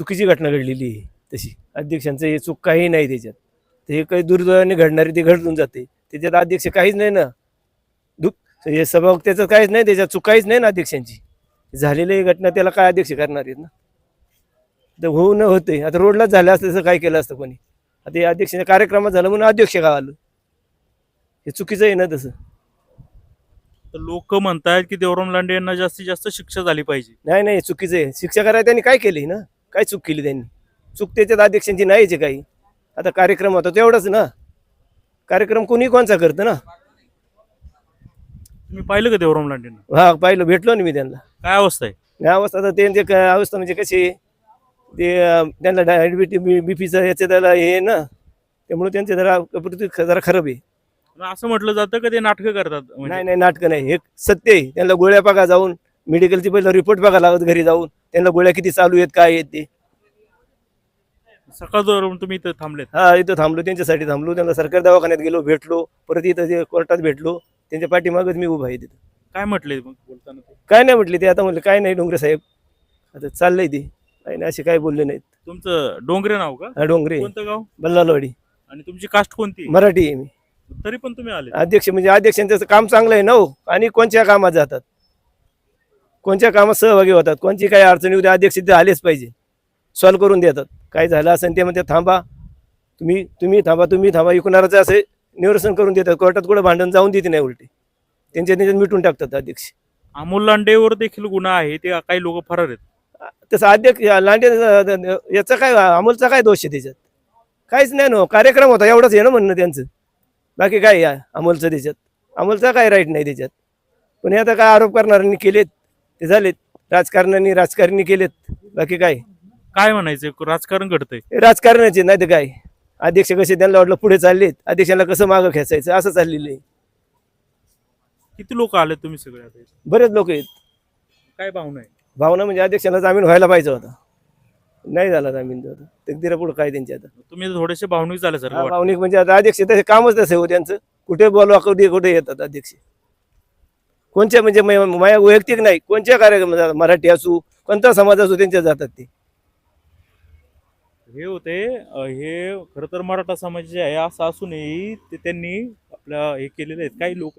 चुकीची घटना घडलेली आहे तशी. अध्यक्षांचं हे चूक काही नाही त्याच्यात. ते काही दुर्दैवाने घडणारे ते घडून जाते. त्याच्यात अध्यक्ष काहीच नाही ना. दुःख हे सभा त्याचं काहीच नाही त्याच्यात चूक काहीच नाही ना अध्यक्षांची. झालेली घटना त्याला काय अध्यक्ष करणार आहेत ना? तर होऊ न होते आता रोडलाच झालं असतं तसं काय केलं असतं कोणी? आता हे अध्यक्षाच्या कार्यक्रमात झालं म्हणून अध्यक्ष का आलं. हे चुकीचं आहे ना तसं. तर लोक म्हणतायत की देवराम लांडे यांना जास्तीत जास्त शिक्षा झाली पाहिजे. नाही नाही चुकीचं आहे. शिक्षा करायला त्यांनी काय केली ना? काय चूक केली त्यांनी? चूक त्याच्यात अध्यक्षांची आहे काही. आता कार्यक्रम होता तेवढाच ना. कार्यक्रम कोणी कोणचा करतं ना? तुम्ही पाहिलं का देवराम लांडेंना? हा पाहिलं. भेटलो ना मी त्यांना. काय अवस्था आहे? या अवस्था? तर त्यांची काय अवस्था म्हणजे कशी आहे, ते अं, त्यांना डायबिटी बीपीचं याचं त्याला हे आहे ना त्यामुळे त्यांचे जरा प्रकृती ख- जरा खराब आहे. असं म्हटलं जातं का ते नाटकं करतात? नाही म्हणजे नाही नाटकं नाही. हे सत्य आहे. त्यांना गोळ्या बघा जाऊन मेडिकलची पहिला रिपोर्ट बघा लागत घरी जाऊन. त्यांना गोळ्या किती चालू आहेत काय आहेत ते. सकाळजवळ तुम्ही इथं थांबलेत. हा इथं थांबलो त्यांच्यासाठी थांबलो. त्यांना सरकारी दवाखान्यात गेलो भेटलो. परत इथं जे कोर्टात भेटलो. त्यांच्या पाठीमागच मी उभा आहे तिथं काय म्हटले मग बोलताना ते? काय नाही म्हटले ते. आता म्हणले काय नाही डोंगरे साहेब. आता चाललंय ते. काही नाही असे काय बोलले नाहीत. तुमचं डोंगरे नाव का? हा डोंगरे. कोणतं गाव? बल्लालवाडी आणि तुमची कास्ट कोणती? मराठी आहे मी. तरी पण तुम्ही आले. अध्यक्ष म्हणजे अध्यक्षांचं काम चांगलं आहे ना हो? आणि कोणत्या कामात जातात? कोणत्या कामात सहभागी होतात? कोणची काही अडचणी उद्या अध्यक्ष तिथे आलेच पाहिजे. सॉल्व्ह करून देतात. काय झालं असेल ते म्हणते थांबा. तुम्ही तुम्ही थांबा तुम्ही थांबा. इकणाराचं असे निरसन करून देतात. कोर्टात कुठं भांडण जाऊन देते नाही उलटे. त्यांच्या त्यांच्यात मिटून टाकतात अध्यक्ष. अमोल लांडेवर देखील गुन्हा आहे. ते काही लोक फरार आहेत. तसं अध्यक्ष लांडे याचा काय अमोलचा काय दोष आहे त्याच्यात? काहीच नाही ना कार्यक्रम होता. एवढंच आहे ना म्हणणं त्यांचं. बाकी काय अमोलचं त्याच्यात? अमोलचा काय राईट नाही त्याच्यात. पण हे आता काय आरोप करणाऱ्यांनी केलेत. ते झालेत. राजकारण्यांनी राजकारणी केलेत. बाकी काय? काय म्हणायचं राजकारण घडतंय. हे राजकारणाचे नाही तर काय. अध्यक्ष कसे त्यांना वाटलं पुढे चाललेत. अध्यक्षाला कसं मागं खेचायचं? असं चाललेलं आहे. किती लोक आले तुम्ही सगळे आता इथे? बरेच लोक आहेत. काय भावना आहे? भावना म्हणजे अध्यक्षाला जामीन व्हायला पाहिजे होता. नाही झाला जामीन होता तकदीरा पुढं काय त्यांच्या आता? तुम्ही थोडेसे भावनिक झाले सर भावनिक म्हणजे आता अध्यक्ष तसे कामच तसे हो त्यांचं. कुठे बोलवा कुठे कुठे येतात अध्यक्ष. कोणत्या म्हणजे माझ्या वैयक्तिक नाही कोणत्या कार्यक्रम मराठी असू कोणता समाज असू त्यांच्या जातात ते. हे होते हे खरं तर मराठा समाज जे आहे असं असूनही ते त्यांनी आपल्या हे केलेले आहेत. काही लोक